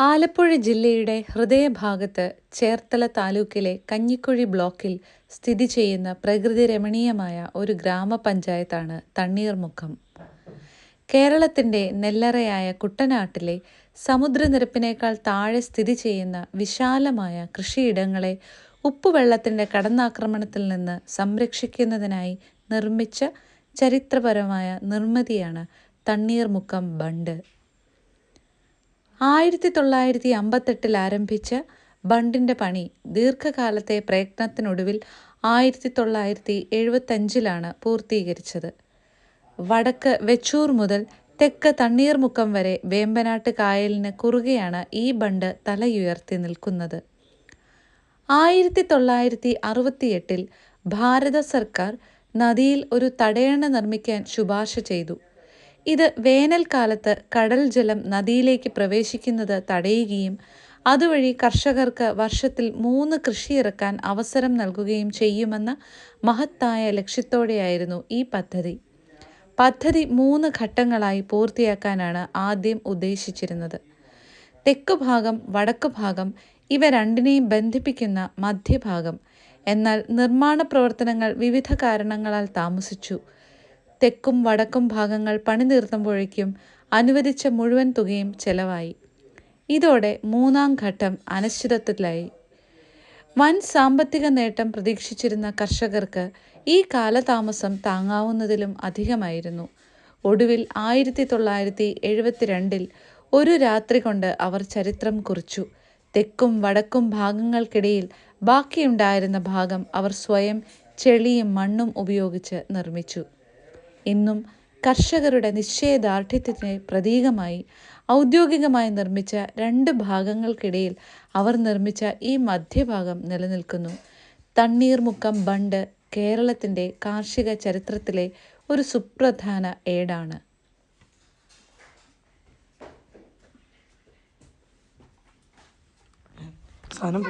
ആലപ്പുഴ ജില്ലയുടെ ഹൃദയഭാഗത്ത് ചേർത്തല താലൂക്കിലെ കഞ്ഞിക്കുഴി ബ്ലോക്കിൽ സ്ഥിതി ചെയ്യുന്ന പ്രകൃതി രമണീയമായ ഒരു ഗ്രാമപഞ്ചായത്താണ് തണ്ണീർമുഖം കേരളത്തിന്റെ നെല്ലറയായ കുട്ടനാട്ടിലെ സമുദ്രനിരപ്പിനേക്കാൾ താഴെ സ്ഥിതി ചെയ്യുന്ന വിശാലമായ കൃഷിയിടങ്ങളെ ഉപ്പുവെള്ളത്തിന്റെ കടന്നാക്രമണത്തിൽ നിന്ന് സംരക്ഷിക്കുന്നതിനായി നിർമ്മിച്ച ചരിത്രപരമായ നിർമ്മിതിയാണ് തണ്ണീർമുക്കം ബണ്ട്. ആയിരത്തി തൊള്ളായിരത്തി അമ്പത്തെട്ടിൽ ആരംഭിച്ച ബണ്ടിന്റെ പണി ദീർഘകാലത്തെ പ്രയത്നത്തിനൊടുവിൽ ആയിരത്തി തൊള്ളായിരത്തി എഴുപത്തഞ്ചിലാണ് പൂർത്തീകരിച്ചത്. വടക്ക് വെച്ചൂർ മുതൽ തെക്ക് തണ്ണീർമുക്കം വരെ വേമ്പനാട്ട് കായലിന് കുറുകെയാണ് ഈ ബണ്ട് തലയുയർത്തി നിൽക്കുന്നത്. ആയിരത്തി തൊള്ളായിരത്തി അറുപത്തിയെട്ടിൽ ഭാരത സർക്കാർ നദിയിൽ ഒരു തടയണ നിർമ്മിക്കാൻ ശുപാർശ ചെയ്തു. ഇത് വേനൽക്കാലത്ത് കടൽ ജലം നദിയിലേക്ക് പ്രവേശിക്കുന്നത് തടയുകയും അതുവഴി കർഷകർക്ക് വർഷത്തിൽ മൂന്ന് കൃഷി ഇറക്കാൻ അവസരം നൽകുകയും ചെയ്യുമെന്ന മഹത്തായ ലക്ഷ്യത്തോടെയായിരുന്നു ഈ പദ്ധതി. പദ്ധതി മൂന്ന് ഘട്ടങ്ങളായി പൂർത്തിയാക്കാനാണ് ആദ്യം ഉദ്ദേശിച്ചിരുന്നത്. തെക്കു ഭാഗം വടക്കു ഭാഗം ഇവ രണ്ടിനെയും ബന്ധിപ്പിക്കുന്ന മധ്യഭാഗം. എന്നാൽ നിർമ്മാണ പ്രവർത്തനങ്ങൾ വിവിധ കാരണങ്ങളാൽ താമസിച്ചു. തെക്കും വടക്കും ഭാഗങ്ങൾ പണി തീർത്തുമ്പോഴേക്കും അനുവദിച്ച മുഴുവൻ തുകയും ചെലവായി. ഇതോടെ മൂന്നാം ഘട്ടം അനിശ്ചിതത്വത്തിലായി. വൻ സാമ്പത്തിക നേട്ടം പ്രതീക്ഷിച്ചിരുന്ന കർഷകർക്ക് ഈ കാലതാമസം താങ്ങാവുന്നതിലും അധികമായിരുന്നു. ഒടുവിൽ ആയിരത്തി തൊള്ളായിരത്തി എഴുപത്തിരണ്ടിൽ ഒരു രാത്രി കൊണ്ട് അവർ ചരിത്രം കുറിച്ചു. തെക്കും വടക്കും ഭാഗങ്ങൾക്കിടയിൽ ബാക്കിയുണ്ടായിരുന്ന ഭാഗം അവർ സ്വയം ചെളിയും മണ്ണും ഉപയോഗിച്ച് നിർമ്മിച്ചു. ഇന്നും കർഷകരുടെ നിശ്ചയദാർഢ്യത്തിന് പ്രതീകമായി ഔദ്യോഗികമായി നിർമ്മിച്ച രണ്ട് ഭാഗങ്ങൾക്കിടയിൽ അവർ നിർമ്മിച്ച ഈ മധ്യഭാഗം നിലനിൽക്കുന്നു. തണ്ണീർമുക്കം ബണ്ട് കേരളത്തിന്റെ കാർഷിക ചരിത്രത്തിലെ ഒരു സുപ്രധാന ഏടാണ്. സാധനം